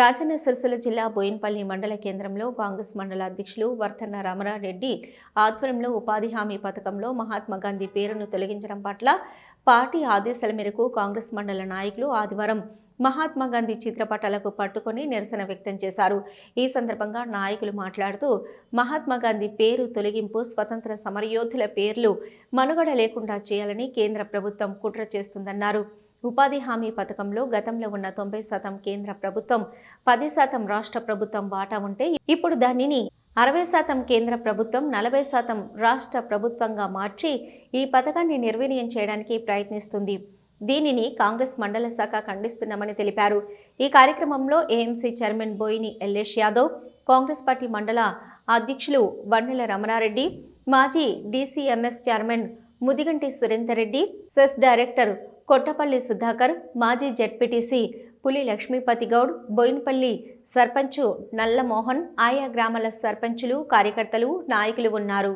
రాజన్న సిరిసిల్ల జిల్లా బోయిన్పల్లి మండల కేంద్రంలో కాంగ్రెస్ మండల అధ్యక్షులు వర్ధన్న రమణారెడ్డి ఆధ్వర్యంలో ఉపాధి హామీ పథకంలో మహాత్మా గాంధీ పేరును తొలగించడం పట్ల పార్టీ ఆదేశాల మేరకు కాంగ్రెస్ మండల నాయకులు ఆదివారం మహాత్మా గాంధీ చిత్రపటాలకు పట్టుకొని నిరసన వ్యక్తం చేశారు. ఈ సందర్భంగా నాయకులు మాట్లాడుతూ మహాత్మా గాంధీ పేరు తొలగింపు స్వతంత్ర సమరయోధుల పేర్లు మనుగడ లేకుండా చేయాలని కేంద్ర ప్రభుత్వం కుట్ర చేస్తుందన్నారు. ఉపాధి హామీ పథకంలో గతంలో ఉన్న తొంభై శాతం కేంద్ర ప్రభుత్వం పది శాతం రాష్ట్ర ప్రభుత్వం వాటా ఉంటే ఇప్పుడు దానిని అరవై శాతం కేంద్ర ప్రభుత్వం నలభై శాతం రాష్ట్ర ప్రభుత్వంగా మార్చి ఈ పథకాన్ని నిర్వీర్యం చేయడానికి ప్రయత్నిస్తుంది. దీనిని కాంగ్రెస్ మండల శాఖ ఖండిస్తున్నామని తెలిపారు. ఈ కార్యక్రమంలో AMC chairman Boini Yellesh Yadav Congress party మండల అధ్యక్షులు వన్నెల రమణారెడ్డి మాజీ DCMS chairman Mudiganti Surender Reddy CESS director Kottapalli Sudhakar మాజీ జెడ్పీటీసీ పులి లక్ష్మీపతి గౌడ్ బోయిన్పల్లి సర్పంచు నల్లమోహన్ ఆయా గ్రామాల సర్పంచులు కార్యకర్తలు నాయకులు ఉన్నారు.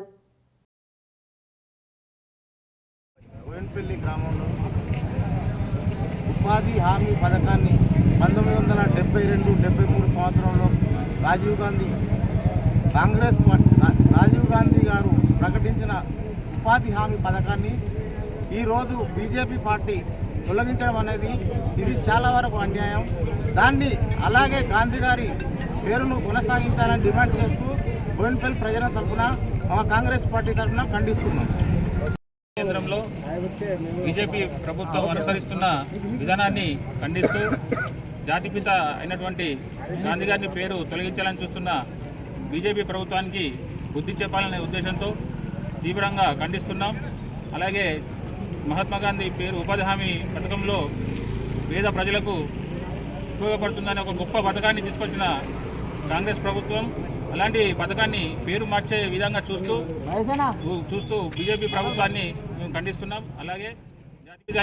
గ్రామంలో ఉపాధి హామీ పథకాన్ని పంతొమ్మిది వందల డెబ్బై రెండు డెబ్బై మూడు సంవత్సరంలో రాజీవ్ గాంధీ కాంగ్రెస్ పార్టీ రాజీవ్ గాంధీ గారు ప్రకటించిన ఉపాధి హామీ పథకాన్ని ఈరోజు బీజేపీ పార్టీ తొలగించడం అనేది ఇది చాలా వరకు అన్యాయం. దాన్ని అలాగే గాంధీ గారి పేరును కొనసాగించాలని డిమాండ్ చేస్తూ బోయినపల్లి ప్రజల తరఫున మా కాంగ్రెస్ పార్టీ తరఫున ఖండిస్తున్నాం. కేంద్రంలో బీజేపీ ప్రభుత్వం అనుసరిస్తున్న విధానాన్ని ఖండిస్తూ జాతిపిత అయినటువంటి గాంధీ గారిని పేరు తొలగించాలని చూస్తున్న బీజేపీ ప్రభుత్వానికి బుద్ధి చెప్పాలనే ఉద్దేశంతో తీవ్రంగా ఖండిస్తున్నాం. అలాగే మహాత్మా గాంధీ పేరు ఉపాధి హామీ పథకంలో పేద ప్రజలకు ఉపయోగపడుతుందనే ఒక గొప్ప పథకాన్ని తీసుకొచ్చిన కాంగ్రెస్ ప్రభుత్వం. అలాంటి పథకాన్ని పేరు మార్చే విధంగా చూస్తూ చూస్తూ బీజేపీ ప్రభుత్వాన్ని మేము ఖండిస్తున్నాం. అలాగే జాతీయ